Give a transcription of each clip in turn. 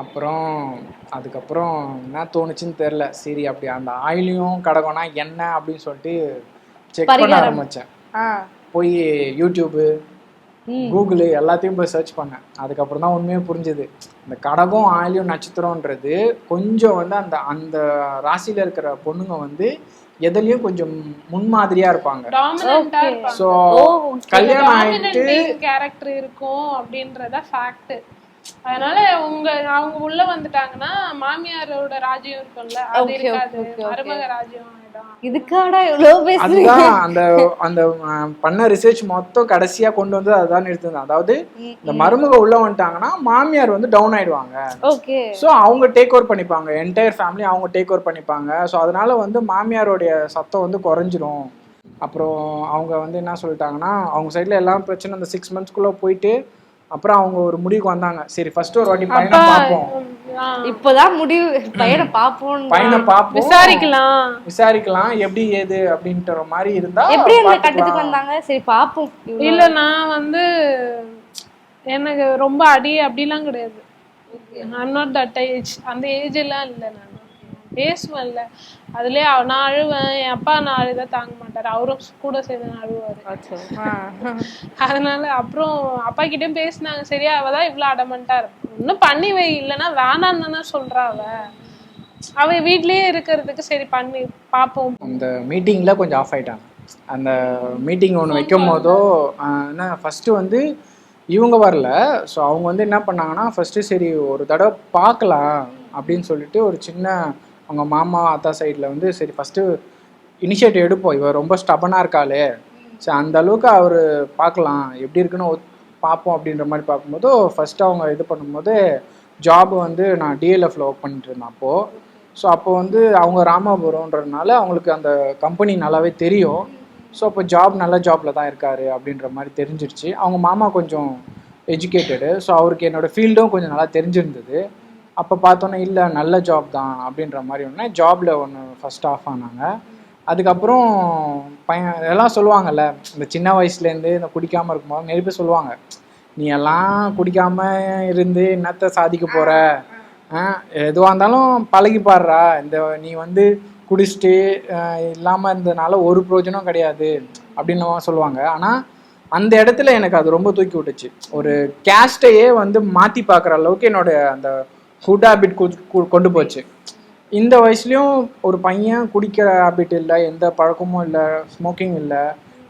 அப்புறம் அதுக்கப்புறம் என்ன தோணுச்சுன்னு தெரில சரி அப்படி அந்த ஆயிலையும் கடகம்னா என்ன அப்படின்னு சொல்லிட்டு செக் பண்ண. ஆரம்பித்தேன் போய் யூடியூபு ம். கூகுளு எல்லாத்தையும் போய் சர்ச் பண்ணேன். அதுக்கப்புறம் தான் உண்மையே புரிஞ்சுது. இந்த கடகம் ஆயிலியம் நட்சத்திரம்ன்றது கொஞ்சம் வந்து அந்த அந்த ராசியில இருக்கிற பொண்ணுங்க வந்து எதுலயும் கொஞ்சம் முன்மாதிரியா இருப்பாங்க. ஸோ கல்யாணம் ஆயிட்டு கேரக்டர் இருக்கும் அப்படின்றத ஃபேக்ட் அதனால உங்க அவங்க உள்ள வந்துட்டாங்கன்னா மாமியாரோட ராஜ்யம் இருக்கும்ல. அது இருக்காது. மருமக ராஜ்யம் இதுக்காடா இவ்வளவு பேசுறீங்க? அந்த அந்த பண்ண ரிசர்ச் மொத்தம் கடைசியா கொண்டு வந்து அதுதான் நிறுத்துது அதாவது இந்த மருமக உள்ள வந்துட்டாங்கன்னா மாமியார் வந்து டவுன் ஆயிடுவாங்க. ஓகே. ஸோ அவங்க டேக் ஓவர் பண்ணிப்பாங்க. என்டையர் ஃபேமிலி அவங்க டேக் ஓவர் பண்ணிப்பாங்க. ஸோ அதனால வந்து மாமியாருடைய சத்தம் வந்து குறைஞ்சிரும். அப்புறம் அவங்க வந்து என்ன சொல்லிட்டாங்கன்னா அவங்க சைடில் எல்லாம் பிரச்சனை அந்த சிக்ஸ் மந்த்ஸ்க்குள்ளே போயிட்டு அப்புறம் அவங்க ஒரு முடிவுக்கு வந்தாங்க. சரி ஃபர்ஸ்ட் ஒரு வாட்டி பையனை பார்ப்போம். இப்பதான் முடிவு பையனை பாப்போம் பையனை பார்ப்போம். விசாரிக்கலாம். விசாரிக்கலாம் எப்படி ஏது அப்படின்ற மாதிரி இருந்தா எப்படி அந்த. கட்டத்துக்கு வந்தாங்க? சரி பாப்போம் இல்ல நான் வந்து எனக்கு ரொம்ப அடி அப்படிலாம் கிடையாது. ஐம் நாட் தட் ஏஜ் அந்த ஏஜ் எல்லாம் இல்லை நான். பேசுவேன்ல. அதுலயே அவ- நான் அழுவேன் என் அப்பா நான் அழுத தாங்க மாட்டாரு. அவரும் கூட சேர்ந்து நான் அழுவாரு. அதனால அப்புறம் அப்பா கிட்டயும் பேசினாங்க. சரியா அவ தான் இவ்வளவு அடமெண்டா இருப்பா இன்னும் பண்ணி வை இல்லைன்னா வேணான்னு தானே சொல்றா அவ. அவ வீட்லயே இருக்கிறதுக்கு சரி பண்ணி பாப்போம். அந்த மீட்டிங்கில் கொஞ்சம் ஆஃப் ஆயிட்டாங்க. அந்த மீட்டிங் ஒன்று வைக்கும் போதோ ஆஹ், என்ன ஃபஸ்ட்டு வந்து இவங்க வரல. ஸோ அவங்க வந்து என்ன பண்ணாங்கன்னா ஃபஸ்ட்டு சரி ஒரு தடவை பார்க்கலாம் அப்படின்னு சொல்லிட்டு ஒரு சின்ன அவங்க மாமா அத்தா சைடில் வந்து சரி ஃபஸ்ட்டு இனிஷியேட்டிவ் எடுப்போம். இவர் ரொம்ப ஸ்டபனாக இருக்காளே. சரி அந்த அளவுக்கு அவர் பார்க்கலாம். எப்படி இருக்குன்னு பார்ப்போம் அப்படின்ற மாதிரி பார்க்கும்போது ஃபஸ்ட்டு அவங்க இது பண்ணும்போது ஜாப் வந்து நான் டிஎல்எஃப்ல ஒர்க் பண்ணிட்டு இருந்தேன் அப்போது ஸோ அப்போ வந்து அவங்க ராமாபுரம்ன்றதுனால அவங்களுக்கு அந்த கம்பெனி நல்லாவே தெரியும். ஸோ அப்போ ஜாப் நல்ல ஜாப்ல தான் இருக்காரு அப்படின்ற மாதிரி தெரிஞ்சிருச்சு. அவங்க மாமா கொஞ்சம் எஜுகேட்டடு ஸோ அவருக்கு என்னோடய ஃபீல்டும் கொஞ்சம் நல்லா தெரிஞ்சிருந்தது. அப்போ பார்த்தோன்னே இல்லை நல்ல ஜாப் தான் அப்படின்ற மாதிரி ஒன்று ஜாபில் ஒன்று ஃபஸ்ட் ஆஃப் ஆனாங்க. அதுக்கப்புறம் பையன் எல்லாம் சொல்லுவாங்கல்ல இந்த சின்ன வயசுலேருந்து இந்த குடிக்காமல் இருக்கும்போது நிறைய பேர் சொல்லுவாங்க நீ எல்லாம் குடிக்காம இருந்து என்னத்த சாதிக்க போற? எதுவாக இருந்தாலும் பழகி பாடுறா இந்த நீ வந்து குடிச்சிட்டு அஹ், இல்லாம இருந்ததுனால ஒரு பிரயோஜனம் கிடையாது அப்படின்னு சொல்லுவாங்க. ஆனா அந்த இடத்துல எனக்கு அது ரொம்ப தூக்கி விட்டுச்சு. ஒரு கேஸ்டையே வந்து மாத்தி பார்க்குற அளவுக்கு என்னோட அந்த ஃபுட் ஹேபிட் கொண்டு போச்சு. இந்த வயசுலேயும் ஒரு பையன் குடிக்கிற ஹேபிட் இல்லை எந்த பழக்கமும் இல்லை ஸ்மோக்கிங் இல்லை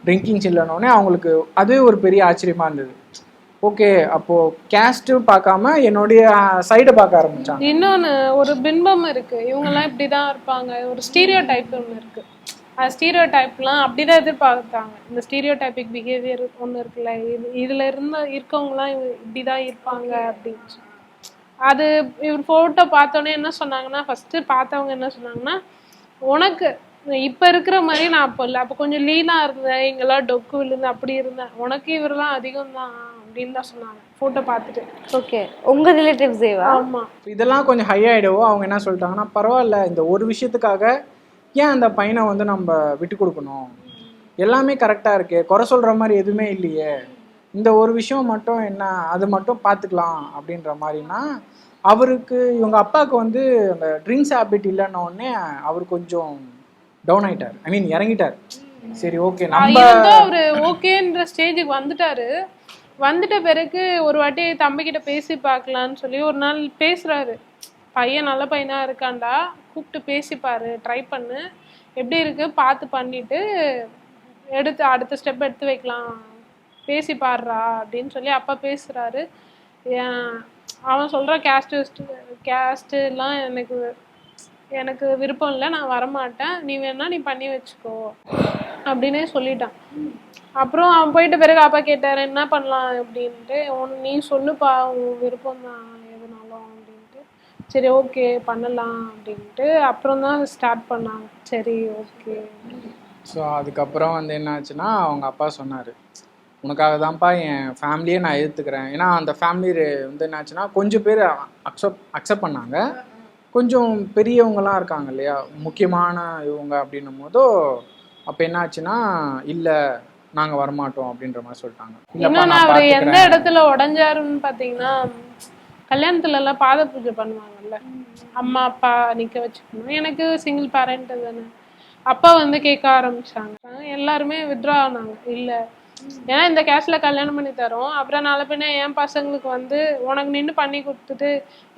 ட்ரிங்கிங்ஸ் இல்லைனோடனே அவங்களுக்கு அதுவே ஒரு பெரிய ஆச்சரியமாக இருந்தது. ஓகே அப்போ கேஸ்ட்டும் பார்க்காம என்னுடைய சைடை பார்க்க ஆரம்பிச்சாங்க. இன்னொன்று ஒரு பின்பம் இருக்கு. இவங்கெல்லாம் இப்படி தான் இருப்பாங்க. ஒரு ஸ்டீரியோ டைப் ஒன்று இருக்கு. அது ஸ்டீரியோ டைப்லாம் அப்படிதான் எதிர்பார்த்தாங்க. இந்த ஸ்டீரியோ டைபிக் பிஹேவியர் ஒன்று இருக்குல்ல இது இதில் இருந்த இருக்கவங்களாம் இப்படி தான் இருப்பாங்க அப்படின்னு. அது இவர் போட்டோ பார்த்தோன்னே என்ன சொன்னாங்கன்னா ஃபர்ஸ்ட் பார்த்தவங்க என்ன சொன்னாங்கன்னா உனக்கு இப்ப இருக்கிற மாதிரி நான் அப்போ இல்லை. அப்போ கொஞ்சம் லீனா இருந்தேன் இங்கெல்லாம் டொக்கு விழுந்து அப்படி இருந்தேன் உனக்கு இவரெல்லாம் அதிகம் தான் அப்படின்னு தான் சொன்னாங்க போட்டோ பார்த்துட்டு. ஓகே உங்க ரிலேட்டிவ்ஸேவா ஆமா. இதெல்லாம் கொஞ்சம் ஹை ஆகிடவோ அவங்க என்ன சொல்லிட்டாங்கன்னா பரவாயில்ல இந்த ஒரு விஷயத்துக்காக ஏன் அந்த பையனை வந்து நம்ம விட்டு கொடுக்கணும்? எல்லாமே கரெக்டாக இருக்கு. குறை சொல்கிற மாதிரி எதுவுமே இல்லையே. இந்த ஒரு விஷயம் மட்டும் என்ன அது மட்டும் பார்த்துக்கலாம் அப்படின்ற மாதிரினா அவருக்கு இவங்க அப்பாவுக்கு வந்து அந்த ட்ரிங்க்ஸ் ஹேபிட் இல்லைன்ன உடனே அவர் கொஞ்சம் டவுன் ஆயிட்டார். ஐ மீன் இறங்கிட்டார். சரி ஓகே நம்ம அவரு ஓகேன்ற ஸ்டேஜுக்கு வந்துட்டாரு. வந்துட்ட பிறகு ஒரு வாட்டி தம்பி கிட்ட பேசி பார்க்கலான்னு சொல்லி ஒரு நாள் பேசுறாரு. பையன் நல்ல பையனா இருக்கான்டா கூப்பிட்டு பேசி பாரு ட்ரை பண்ணு. எப்படி இருக்கு? பார்த்து பண்ணிட்டு எடுத்து அடுத்த ஸ்டெப் எடுத்து வைக்கலாம். பேசி பாடுறா அப்படின்னு சொல்லி அப்பா பேசுகிறாரு ஏன் அவன் சொல்கிற கேஸ்ட் கேஸ்ட் எனக்கு எனக்கு விருப்பம் இல்லை நான் வரமாட்டேன். நீ வேணா நீ பண்ணி வச்சுக்கோ அப்படின்னே சொல்லிட்டான். அப்புறம் அவன் போயிட்டு பிறகு அப்பா கேட்டார் என்ன பண்ணலாம்? அப்படின்ட்டு உன் நீ சொல்லுப்பா உன் விருப்பம் தான் எதுனாலும் அப்படின்ட்டு. சரி ஓகே பண்ணலாம் அப்படின்ட்டு. அப்புறம் தான் ஸ்டார்ட் பண்ணாங்க. சரி ஓகே ஸோ அதுக்கப்புறம் வந்து என்ன ஆச்சுன்னா அவங்க அப்பா சொன்னார். உனக்காக தான்ப்பா என் ஃபேமிலியே நான் எதிர்த்துக்கிறேன் ஏன்னா அந்த ஃபேமிலி வந்து என்ன ஆச்சுன்னா கொஞ்சம் பேர் அக்செப்ட் அக்செப்ட் பண்ணாங்க. கொஞ்சம் பெரியவங்கலாம் இருக்காங்க இல்லையா? முக்கியமான இவங்க அப்படின்னும் போதோ அப்போ என்ன ஆச்சுன்னா இல்லை நாங்கள் வரமாட்டோம் அப்படின்ற மாதிரி சொல்லிட்டாங்க. இன்னொன்னு நான் அவர் எந்த இடத்துல உடைஞ்சாருன்னு பாத்தீங்கன்னா கல்யாணத்துல எல்லாம் பாத பூஜை பண்ணுவாங்கல்ல? அம்மா அப்பா நிக்க வச்சு பண்ணுவாங்க எனக்கு சிங்கிள் பேரண்ட் தானே. அப்பா வந்து கேட்க ஆரம்பிச்சாங்க. எல்லாருமே வித்ரா ஆனாங்க. இல்ல ஏன்னா இந்த கேஷ்ல கல்யாணம் பண்ணி தரோம். அப்புறம் நாளை பின்ன என் பசங்களுக்கு வந்து உனக்கு நின்னு பண்ணி கொடுத்துட்டு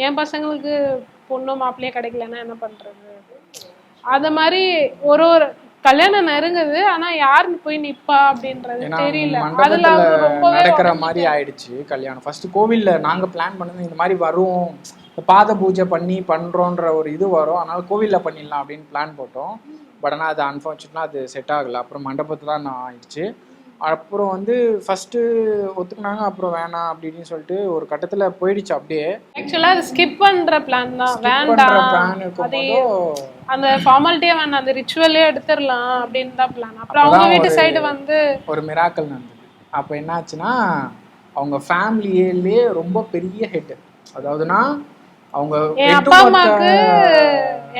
என் பசங்களுக்கு பொண்ணு மாப்பிள்ளையே கிடைக்கலன்னா என்ன பண்றது? அத மாதிரி ஒரு ஒரு கல்யாணம் நெருங்குது. ஆனா யார் போய் நிப்பா அப்படின்றது தெரியல. அதுல நடக்கிற. மாதிரி ஆயிடுச்சு கல்யாணம். ஃபர்ஸ்ட் கோவில்ல நாங்க பிளான் பண்ணது இந்த மாதிரி வரும். பாத பூஜை பண்ணி பண்றோன்ற ஒரு இது வரும். அதனால கோவில்ல பண்ணிடலாம் அப்படின்னு பிளான் போட்டோம். பட் ஆனால் அது அன்ஃபார்ச்சுனேட்லாம் அது செட் ஆகல. அப்புறம் மண்டபத்துல தான் நான் ஆயிடுச்சு. அப்புறம் வந்து ஃபர்ஸ்ட் ஒத்துக்குனாங்க அப்புறம் வேணாம் அப்படின்னு சொல்லிட்டு ஒரு கட்டத்துல போயிடுச்சு அப்படியே. ஆக்சுவலா அது ஸ்கிப் பண்ற பிளான் தான். வேண்டாம். அந்த ஃபார்மாலிட்டியே வேண்டாம் அந்த ரிச்சுவலே எடுத்துடலாம் அப்படின்னு தான் பிளான் அப்புறம் அவங்க வீட்டு சைடு வந்து ஒரு மிராக்கல் நடந்தது. அப்போ என்னாச்சுன்னா அவங்க ஃபேமிலியிலேயே ரொம்ப பெரிய ஹெட் அதாவதுன்னா அவங்க என் அப்பா அம்மாக்கு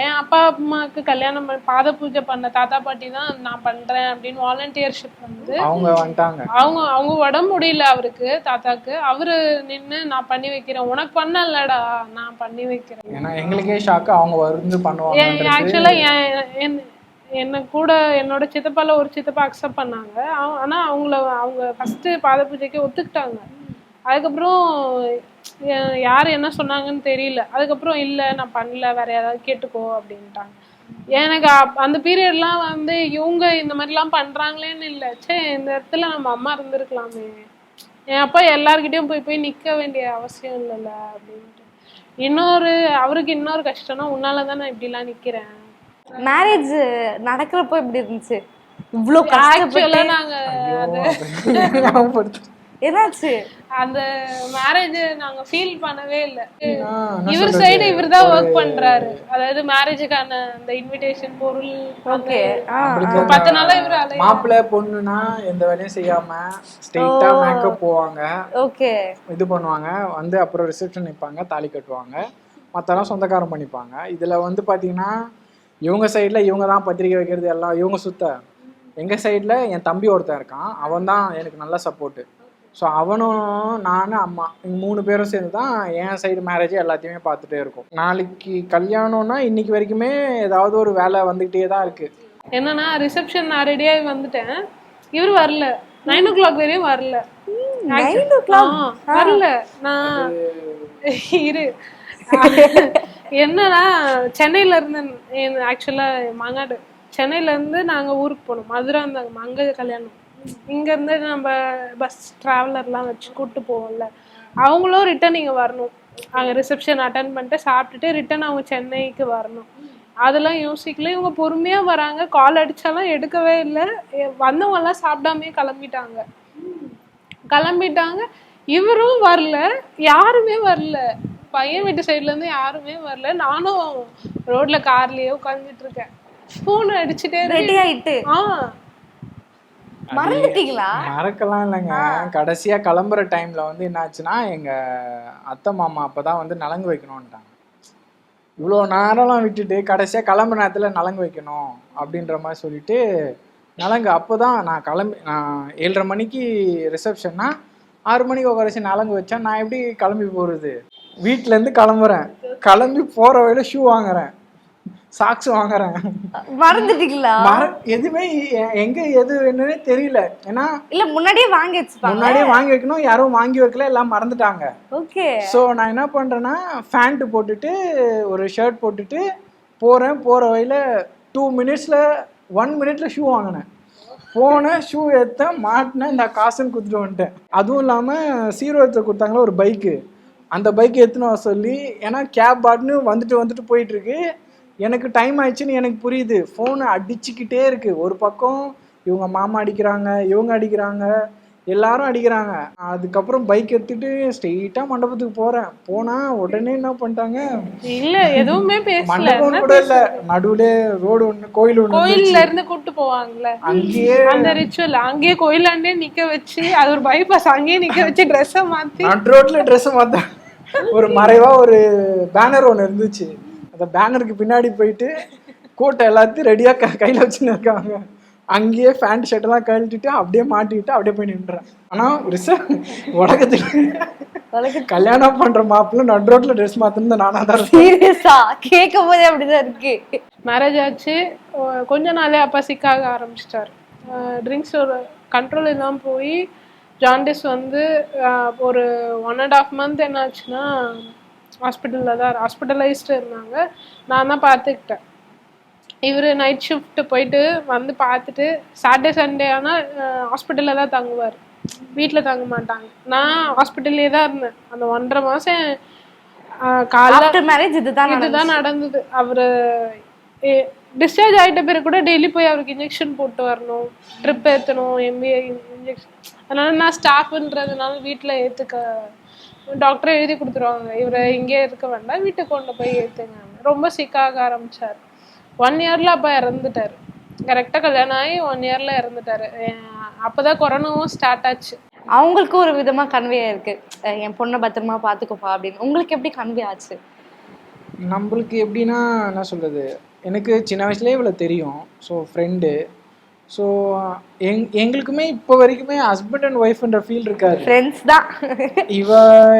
என் அப்பா அம்மாக்கு கல்யாணம் பாத பூஜை பண்ண தாத்தா பாட்டி தான் நான் பண்றேன் அப்படின்னு வாலண்டியர்ஷிப் வந்து அவங்க வந்துட்டாங்க. அவங்க அவங்க உடம்பு முடியல அவருக்கு தாத்தாக்கு. அவரு நின்னு நான் பண்ணி வைக்கிறேன். உனக்கு பண்ணலடா நான் பண்ணி வைக்கிறேன். ஏன்னா எங்களுக்கே ஷாக்கு அவங்க வந்து பண்ணுவாங்க ஆக்சுவலா என் என்ன கூட என்னோட சித்தப்பால ஒரு சித்தப்பா அக்செப்ட் பண்ணாங்க. ஆனா அவங்கள அவங்க ஃபர்ஸ்ட் பாத பூஜைக்கு ஒத்துக்கிட்டாங்க. அதுக்கப்புறம் யார் என்ன சொன்னாங்கன்னு தெரியல. அதுக்கப்புறம் இல்ல நான் பண்ணல. வேற யாராவது கேட்டுக்கோ அப்படின்ட்டாங்க. எனக்கு அந்த பீரியட்லாம் வந்து இவங்க இந்த மாதிரிலாம் பண்றாங்களேன்னு இல்லை. சே இந்த இடத்துல நம்ம அம்மா இருந்திருக்கலாமே. என் அப்பா எல்லார்கிட்டயும் போய் போய் நிக்க வேண்டிய அவசியம் இல்லைல்ல அப்படின்ட்டு. இன்னொரு அவருக்கு இன்னொரு கஷ்டம்னா உன்னால தான் நான் இப்படிலாம் நிக்கிறேன். மேரேஜ் நடக்கிறப்போ எப்படி இருந்துச்சு? இவ்ளோ ஆக்சுவலா கஷ்டப்பட்டு நாங்க ஞாபகப்படுத்து. என்னாச்சு? அந்த மேரேஜ் நாங்க ஃபீல் பண்ணவே இல்ல. இவர்? சைடு இவர் தான் ஒர்க் பண்றாரு. அதாவது மேரேஜுக்கான அந்த இன்விடேஷன் பொருள் ஓகே. பத்து நாளா இவர் மாப்பிள்ளை பொண்ணுனா எந்த வேலையும் செய்யாம ஸ்ட்ரெயிட்டா மேக்கப் போவாங்க. ஓகே. இது பண்ணுவாங்க. வந்து அப்புறம் ரிசப்ஷன் நிற்பாங்க தாலி கட்டுவாங்க. மற்றெல்லாம் சொந்தக்காரம் பண்ணிப்பாங்க. இதில் வந்து பார்த்தீங்கன்னா இவங்க சைடில் இவங்க தான் பத்திரிக்கை வைக்கிறது எல்லாம் இவங்க சுத்த. எங்கள் சைடில் என் தம்பி ஒருத்தன் இருக்கான். அவன் தான் எனக்கு நல்ல சப்போர்ட்டு ஸோ அவனும் நான் அம்மா இங்க மூணு பேரும் சேர்ந்து தான் என் சைடு மேரேஜ் எல்லாத்தையுமே பார்த்துட்டே இருக்கும். நாளைக்கு கல்யாணம்னா இன்னைக்கு வரைக்குமே ஏதாவது ஒரு வேலை வந்துக்கிட்டே தான் இருக்குது என்னன்னா ரிசப்ஷன் நான் ரெடியாகி வந்துட்டேன். இவர் வரல. நைன் ஓ கிளாக் வரையும் வரல. வரல. நான் இரு. என்னன்னா சென்னையில இருந்து ஆக்சுவலா மாங்காடு. சென்னையில இருந்து நாங்க ஊருக்கு போனோம். மதுரை இருந்தாங்க அங்க கல்யாணம். இங்க இருந்து நம்ம பஸ் டிராவலர்லாம் வச்சு கூட்டு போவோம்ல அவங்களும் ரிட்டர்ன் இங்க வரணும். அங்க ரிசப்ஷன் அட்டன் பண்ணிட்டு சாப்பிட்டுட்டு ரிட்டர்ன் அவங்க சென்னைக்கு வரணும். அதெல்லாம் யோசிக்கல. இவங்க பொறுமையா வராங்க. கால் அடிச்சாலும் எடுக்கவே இல்லை. வந்தவங்க எல்லாம் சாப்பிடாமே கிளம்பிட்டாங்க. கிளம்பிட்டாங்க. இவரும் வரல. யாருமே வரல. பையன் வீட்டு சைடுல இருந்து யாருமே வரல. நானும் ரோட்ல கார்லயே உட்கார்ந்துட்டு இருக்கேன். போன் அடிச்சுட்டே ரெடி ஆயிட்டு. ஆ. மறந்துட்டீங்களா? மறக்கலாம் இல்லைங்க. கடைசியா கிளம்புற டைம்ல வந்து என்னாச்சுன்னா எங்க அத்தை மாமா அப்பதான் வந்து நலங்கு வைக்கணும்ட்டாங்க இவ்வளோ நேரம்லாம் விட்டுட்டு கடைசியா கிளம்புற நேரத்துல நலங்கு வைக்கணும் அப்படின்ற மாதிரி சொல்லிட்டு நலங்கு அப்போதான் நான் கிளம்பி நான் ஏழரை மணிக்கு ரிசப்ஷன்னா ஆறு மணிக்கு உட்கார வச்சு நலங்கு வச்சா நான் எப்படி கிளம்பி போறது? வீட்ல இருந்து கிளம்புறேன். கிளம்பி போற வழியில ஷூ வாங்குறேன். சாக்ஸ் வாங்குறேன். மறந்துட்டீங்களா? மற எதுவுமே எங்க எது வேணும்னே தெரியல. ஏன்னா இல்ல முன்னாடியே வாங்கி வச்சுப்பாங்க. முன்னாடியே வாங்கி வைக்கணும் யாரும் வாங்கி வைக்கல எல்லாம் மறந்துட்டாங்க. ஓகே. ஸோ நான் என்ன பண்றேன்னா ஃபேண்ட் போட்டுட்டு ஒரு ஷர்ட் போட்டுட்டு போறேன். போற வழியில டூ மினிட்ஸ்ல ஒன் மினிட்ல ஷூ வாங்கினேன். போனேன் ஷூ எடுத்தேன் மாட்டினேன் இந்த காசுன்னு கொடுத்துட்டு வந்துட்டேன். அதுவும் இல்லாமல் சீரோத்தில் கொடுத்தாங்களா ஒரு பைக்கு அந்த பைக் எடுத்துன்னு வர சொல்லி ஏன்னா கேப் பாட்னு வந்துட்டு வந்துட்டு போயிட்டு இருக்கு. எனக்கு டைம் ஆயிடுச்சுன்னு எனக்கு புரியுது. ஃபோனு அடிச்சுக்கிட்டே இருக்கு. ஒரு பக்கம் இவங்க மாமா அடிக்கிறாங்க இவங்க அடிக்கிறாங்க எல்லாரும் அடிக்கிறாங்க. அதுக்கப்புறம் பைக் எடுத்துட்டு ஸ்ட்ரெயிட்டாக மண்டபத்துக்கு போகிறேன் போனால் உடனே என்ன பண்ணிட்டாங்க? இல்ல எதுவுமே பேசல. மண்டபம் கூட இல்லை. நடுவுல ரோடு ஒன்று கோயில் ஒன்று கோயில்ல இருந்து கூட்டு போவாங்கல்ல. அங்கேயே அந்த ரிச்சுவல் அங்கேயே கோயிலாண்டே நிக்க வச்சு அது ஒரு பைபாஸ் அங்கேயே நிக்க வச்சு ட்ரெஸ்ஸை மாத்தி. நட் ரோட்ல ட்ரெஸ் மாத்தேன் ஒரு மறைவா ஒரு பேனர் ஒன்று இருந்துச்சு. அந்த பேனருக்கு பின்னாடி போயிட்டு கோட்டை எல்லாத்தையும் ரெடியா க கையில வச்சுன்னு இருக்காங்க அங்கேயே பேண்ட் ஷர்ட் எல்லாம் கழட்டிட்டு அப்படியே மாட்டிக்கிட்டு அப்படியே போய் நின்றேன் ஆனா ரிசர்வ் உலகத்துல உலக கல்யாணம் பண்ற மாப்பிள்ள நடு ரோட்ல ட்ரெஸ் மாத்திருந்து நானா தான். சீரியஸா? கேட்கும் போதே அப்படிதான் இருக்கு. மேரேஜ் ஆச்சு. கொஞ்ச நாளே அப்பா சிக்காக ஆரம்பிச்சிட்டாரு. ட்ரிங்க்ஸ் ஒரு கண்ட்ரோல் இல்லாமல் போய் ஜாண்டிஸ் வந்து ஒரு ஒன் அண்ட் ஆஃப் மந்த் என்னாச்சுன்னா ஹாஸ்பிட்டலில் தான் ஹாஸ்பிட்டலைஸ்டு இருந்தாங்க. நான் தான் பார்த்துக்கிட்டேன். இவர் நைட் ஷிஃப்ட் போயிட்டு வந்து பார்த்துட்டு சாட்டர்டே சண்டே ஆனால் ஹாஸ்பிட்டலில் தான் தங்குவார். வீட்டில் தங்க மாட்டாங்க. நான் ஹாஸ்பிட்டல்லே தான் இருந்தேன். அந்த ஒன்றரை மாதம் ஆஃப்டர் மேரேஜ் இதுதான் இதுதான் நடந்தது. அவரு டிஸ்சார்ஜ் ஆயிட்ட பிறகு கூட டெய்லி போய் அவருக்கு இன்ஜெக்ஷன் போட்டு வரணும். ட்ரிப் ஏற்றணும் எம்பிஏ இன்ஜெக்ஷன் அதனால நான் ஸ்டாஃப்ன்றதுனால வீட்டில் ஏற்றுக்க டாக்டர் எழுதி கொடுத்துருவாங்க. இவரை இங்கே இருக்க வேண்டாம் வீட்டுக்கு கொண்டு போய் ஏற்றுங்க ரொம்ப சிக்காக ஆரம்பிச்சார். ஒன் இயர்ல அப்பா இறந்துட்டாரு. கரெக்டாக கல்யாணம் ஆகி ஒன் இயர்ல இறந்துட்டாரு. அஹ் அப்பதான் கொரோனாவும் ஸ்டார்ட் ஆச்சு. அவங்களுக்கு ஒரு விதமா கன்வே இருக்கு. அஹ் என் பொண்ணை பத்திரமா பாத்துக்கோப்பா அப்படின்னு. உங்களுக்கு எப்படி கன்வே ஆச்சு? நம்மளுக்கு எப்படின்னா என்ன சொல்றது? எனக்கு சின்ன வயசுலயே இவ்வளோ தெரியும். ஸோ ஃப்ரெண்டு ஸோ எங் எங்களுக்குமே இப்போ வரைக்குமே ஹஸ்பண்ட் அண்ட் ஒய்ஃப்ன்ற ஃபீல் இருக்காது. ஃப்ரெண்ட்ஸ் தான். இவ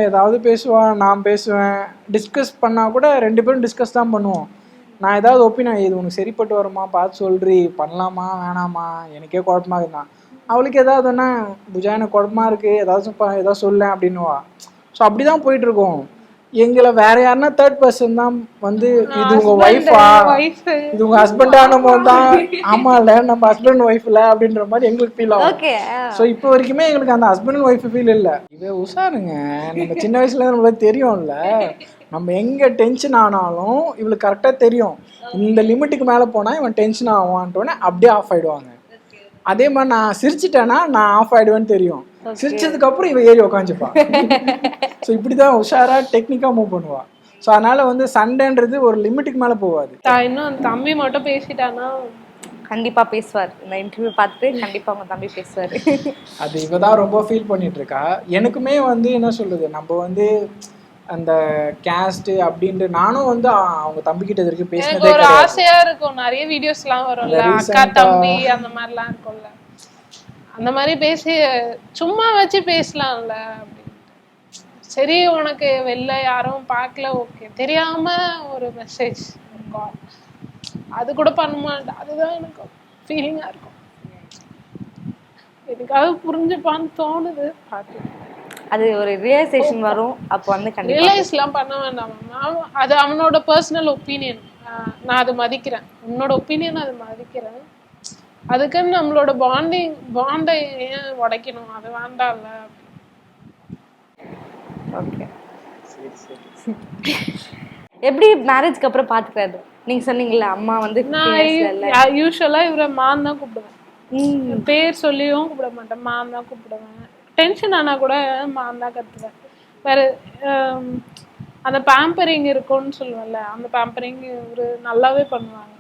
ஏதாவது பேசுவா நான் பேசுவேன். டிஸ்கஸ் பண்ணா கூட ரெண்டு பேரும் டிஸ்கஸ் தான் பண்ணுவோம். நான் ஏதாவது ஒப்பினேன் இது உனக்கு சரிப்பட்டு வருமா? பார்த்து சொல்றி. பண்ணலாமா? வேணாமா? எனக்கே குழப்பமா இருந்தான் அவளுக்கு ஏதாவதுன்னா புஜா எனக்கு குழப்பமா இருக்கு. ஏதாவது ஏதாவது சொல்லேன் அப்படின்னுவா. ஸோ அப்படிதான் போயிட்டு இருக்கோம். எங்களை வேற யாருன்னா தேர்ட் பர்சன் தான் வந்து இது உங்க ஒய்ஃபா இது உங்க ஹஸ்பண்டான போது தான்? ஆமா இல்ல நம்ம ஹஸ்பண்ட் ஒய்ஃப் இல்ல அப்படின்ற மாதிரி எங்களுக்கு ஃபீல் ஆகும். ஸோ இப்போ வரைக்குமே எங்களுக்கு அந்த ஹஸ்பண்ட் அண்ட் ஒய்ஃப் ஃபீல் இல்லை. இவ உஷாருங்க. நம்ம சின்ன வயசுல நம்மளுக்கு தெரியும்ல. நம்ம எங்க டென்ஷன் ஆனாலும் இவளுக்கு கரெக்டாக தெரியும். இந்த லிமிட்டுக்கு மேலே போனால் இவன் டென்ஷன் ஆவான்ட்டோன்னே அப்படியே ஆஃப் ஆயிடுவாங்க. அதே மாதிரி நான் சிரிச்சிட்டேன்னா நான் ஆஃப் ஆயிடுவேன்னு தெரியும். சிரிச்சதுக்கு அப்புறம் இவ ஏறி உக்காந்துப்பா. ஸோ இப்படி தான் உஷாரா டெக்னிக்காக மூவ் பண்ணுவா. ஸோ அதனால வந்து சண்டைன்றது ஒரு லிமிட்டுக்கு மேலே போகாது. தான் இன்னும் அந்த தம்பி மட்டும் பேசிட்டானா கண்டிப்பா பேசுவார். இந்த இன்டர்வியூ பார்த்துட்டு கண்டிப்பா உங்க தம்பி பேசுவாரு. அது இவ தான் ரொம்ப ஃபீல் பண்ணிட்டு இருக்கா. எனக்குமே வந்து என்ன சொல்றது? நம்ம வந்து அந்த கேஸ்ட் அப்படின்ட்டு நானும் வந்து அவங்க தம்பி கிட்ட எனக்கு பேசினதே ஒரு ஆசையா இருக்கும். நிறைய வீடியோஸ் எல்லாம் வரும்ல அக்கா தம்பி அந்த மாதிரிலாம் இருக்கும்ல. அந்த மாதிரி பேசி சும்மா வச்சு பேசலாம்ல சரி உனக்கு வெளில யாரும் பார்க்கல ஓகே. தெரியாம ஒரு மெசேஜ் அது கூட பண்ண மாட்டேன் அதுதான் எனக்கு ஃபீலிங்கா இருக்கும். எனக்காவது புரிஞ்சுப்பான்னு தோணுது பார்த்து அது ஒரு ரியலைசேஷன் வரும். அப்போ வந்து கண்டிப்பா ரியலைஸ்லாம் பண்ண வேண்டாம் அது அவனோட பர்சனல் ஒப்பீனியன் நான் அதை மதிக்கிறேன். உன்னோட ஒப்பீனியன் அதை மதிக்கிறேன். அதுக்குன்னு நம்மளோட பாண்டிங் பாண்டை ஏன் உடைக்கணும்? அது வேண்டாம்ல. ஓகே எப்படி மேரேஜ்க்கு அப்புறம் பாத்துக்கிறாரு நீங்க சொன்னீங்கல்ல அம்மா வந்து நான் யூஸ்வலா இவரை மான் தான் கூப்பிடுவேன். ம், பேர் சொல்லியும் கூப்பிட மாட்டேன். மான் தான் கூப்பிடுவேன். டென்ஷன் ஆனா கூட நான் தான் கற்றுவேன் வேற அந்த பேம்பரிங் இருக்கும்னு சொல்லுவேன்ல அந்த பேம்பரிங் ஒரு நல்லாவே பண்ணுவாங்க.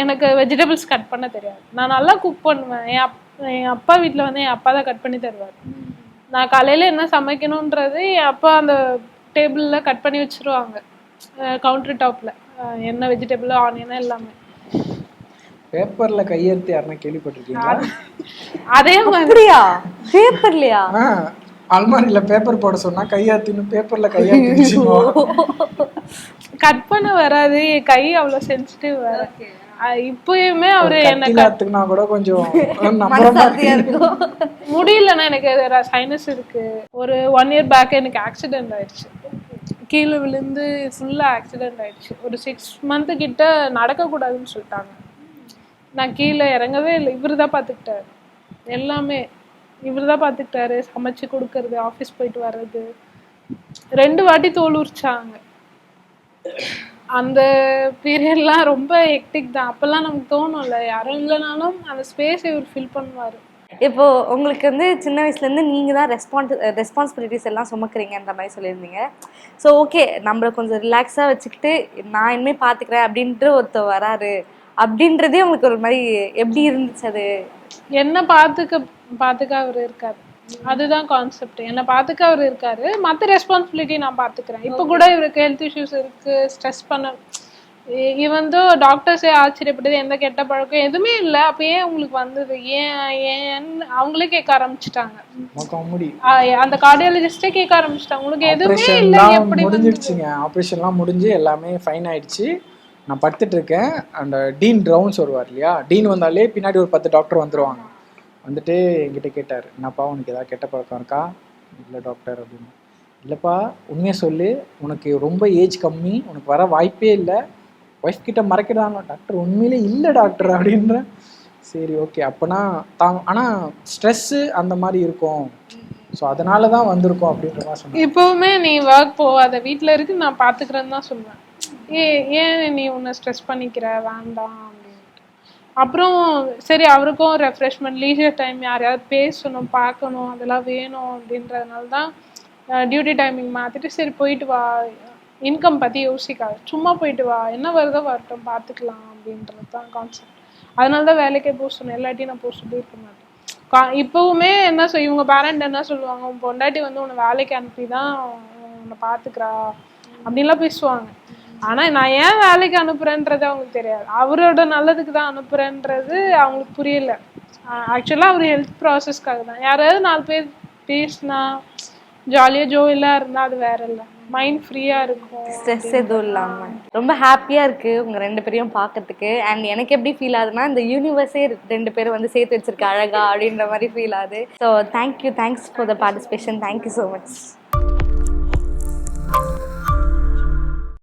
எனக்கு வெஜிடபிள்ஸ் கட் பண்ண தெரியாது. நான் நல்லா குக் பண்ணுவேன். என் அப் என் அப்பா வீட்டில் வந்து என் அப்பா தான் கட் பண்ணி தருவார். நான் காலையில் என்ன சமைக்கணுன்றது என் அப்பா அந்த டேபிளில் கட் பண்ணி வச்சிருவாங்க. கவுண்டர் டாப்பில் என்ன வெஜிடபிள் ஆனியன் எல்லாமே. பேப்பர்ல கையெழுத்து யாருன்னா கேள்விப்பட்டிருக்கீங்களா? அதே மாதிரி. அப்படியா? பேப்பர்லையா? அல்மாரியில பேப்பர் போட சொன்னா கையெழுத்துன்னு பேப்பர்ல வச்சுக்குவோம். கட் பண்ண வராது. கை அவ்வளோ சென்சிட்டிவ் வேற. இப்பயுமே அவரு என்ன கூட கொஞ்சம் முடியலன்னா எனக்கு சைனஸ் இருக்கு. ஒரு ஒன் இயர் பேக் எனக்கு ஆக்சிடென்ட் ஆயிடுச்சு. கீழே விழுந்து ஃபுல்லாக ஆக்சிடென்ட் ஆயிடுச்சு. ஒரு சிக்ஸ் மந்த்து கிட்ட நடக்கக்கூடாதுன்னு சொல்லிட்டாங்க. நான் கீழே இறங்கவே இல்லை. இவர் தான் பார்த்துக்கிட்டாரு. எல்லாமே இவர் தான் பார்த்துக்கிட்டாரு. சமைச்சு கொடுக்கறது ஆஃபீஸ் போயிட்டு வர்றது. ரெண்டு வாட்டி தோல் உரிச்சாங்க. அந்த பீரியட்லாம் ரொம்ப ஹெக்டிக் தான். அப்போல்லாம் நமக்கு தோணும்ல யாரும் இல்லைனாலும் அந்த ஸ்பேஸ் இவர் ஃபில் பண்ணுவார். இப்போ உங்களுக்கு வந்து சின்ன வயசுலேருந்து நீங்கள் தான் ரெஸ்பான்ஸ் ரெஸ்பான்சிபிலிட்டிஸ் எல்லாம் சுமக்குறீங்கன்ற மாதிரி சொல்லியிருந்தீங்க. ஸோ ஓகே நம்மளை கொஞ்சம் ரிலாக்ஸாக வச்சுக்கிட்டு நான் இனிமேல் பார்த்துக்கிறேன் அப்படின்ட்டு ஒருத்தர் வராரு. அப்படின்றதே உங்களுக்கு ஒரு மாதிரி எப்படி இருந்துச்சு அது? என்ன பார்த்துக்க பார்த்துக்க அவர் இருக்காரு. அதுதான் கான்செப்ட் என்னை பார்த்துக்க அவர் இருக்காரு. மற்ற ரெஸ்பான்சிபிலிட்டி நான் பார்த்துக்கிறேன். இப்போ கூட இவருக்கு ஹெல்த் இஷ்யூஸ் இருக்கு ஸ்ட்ரெஸ் பண்ண இவன் தான் டாக்டர்ஸே ஆச்சரியப்பட்டது எந்த கெட்ட பழக்கம் எதுவுமே இல்லை. அப்போ ஏன் உங்களுக்கு வந்தது? ஏன் ஏன்? அவங்களே கேட்க ஆரம்பிச்சிட்டாங்க. அந்த கார்டியாலஜிஸ்டே கேட்க ஆரம்பிச்சிட்டாங்க. உங்களுக்கு எதுவுமே இல்லை எப்படி முடிஞ்சிடுச்சுங்க. ஆப்ரேஷன்லாம் முடிஞ்சு எல்லாமே ஃபைன் ஆயிடுச்சு. நான் படுத்துட்டு இருக்கேன் அந்த டீன் ட்ரவுன்ஸ் வருவார் இல்லையா? டீன் வந்தாலே பின்னாடி ஒரு பத்து டாக்டர் வந்துடுவாங்க வந்துட்டு என்கிட்ட கேட்டார் என்னப்பா உனக்கு ஏதாவது கெட்ட பழக்கம் இருக்கா? இல்லை டாக்டர் அப்படின்னு. இல்லைப்பா உண்மையை சொல்லு. உனக்கு ரொம்ப ஏஜ் கம்மி. உனக்கு வர வாய்ப்பே இல்லை. ஒய்ஃப் கிட்ட மறைக்கிறாங்க டாக்டர் உண்மையிலே இல்லை டாக்டர் அப்படின்ற சரி ஓகே அப்போனா தான் ஆனால் ஸ்ட்ரெஸ்ஸு அந்த மாதிரி இருக்கும். ஸோ அதனால தான் வந்திருக்கோம் அப்படின்ற மாதிரி சொன்னேன் இப்பவுமே நீ ஒர்க் போகாத. வீட்டில் இருக்கு நான் பார்த்துக்கிறேன்னு தான் சொல்லுவேன் ஏ ஏன் நீ உன்னை ஸ்ட்ரெஸ் பண்ணிக்கிற? வேண்டாம் அப்படின்ட்டு. அப்புறம் சரி அவருக்கும் ரெஃப்ரெஷ்மெண்ட் லீஜர் டைம் யாரையாவது பேசணும் பார்க்கணும் அதெல்லாம் வேணும் அப்படின்றதுனால தான் டியூட்டி டைமிங் மாத்திட்டு சரி போயிட்டு வா. இன்கம் பத்தி யோசிக்காது. சும்மா போயிட்டு வா. என்ன வருதோ வரட்டும் பார்த்துக்கலாம் அப்படின்றது தான் கான்செப்ட் அதனால தான் வேலைக்கே போக சொன்னேன். நான் போக இருக்க மாட்டேன். கா- இப்பவுமே என்ன சொல் இவங்க பேரண்ட் என்ன சொல்லுவாங்க? உன் பொண்டாட்டி வந்து உன்னை வேலைக்கு அனுப்பி தான் உன்னை பாத்துக்கிறா அப்படின்லாம் பேசுவாங்க. ஆனா நான் ஏன் வேலைக்கு அனுப்புறேன்றது அவங்களுக்கு தெரியாது. அவரோட நல்லதுக்கு தான் அனுப்புறேன்றது அவங்களுக்கு புரியல. ஆக்சுவலா அவர் ஹெல்த் ப்ராசஸ்க்காக தான். யாராவது நாலு பேர் பேசினா ஜாலியா ஜோயிலா இருந்தா அது வேற இல்லை. மைண்ட் ஃப்ரீயா இருக்கும் ஸ்ட்ரெஸ் எதுவும் இல்லாம. ரொம்ப ஹாப்பியா இருக்கு உங்க ரெண்டு பேரையும் பார்க்கறதுக்கு அண்ட் எனக்கு எப்படி ஃபீல் ஆகுதுன்னா இந்த யூனிவர்ஸே ரெண்டு பேரும் வந்து சேர்த்து வச்சிருக்க அழகா அப்படின்ற மாதிரி ஃபீல் ஆகுது. So thank you thanks for the participation thank you so much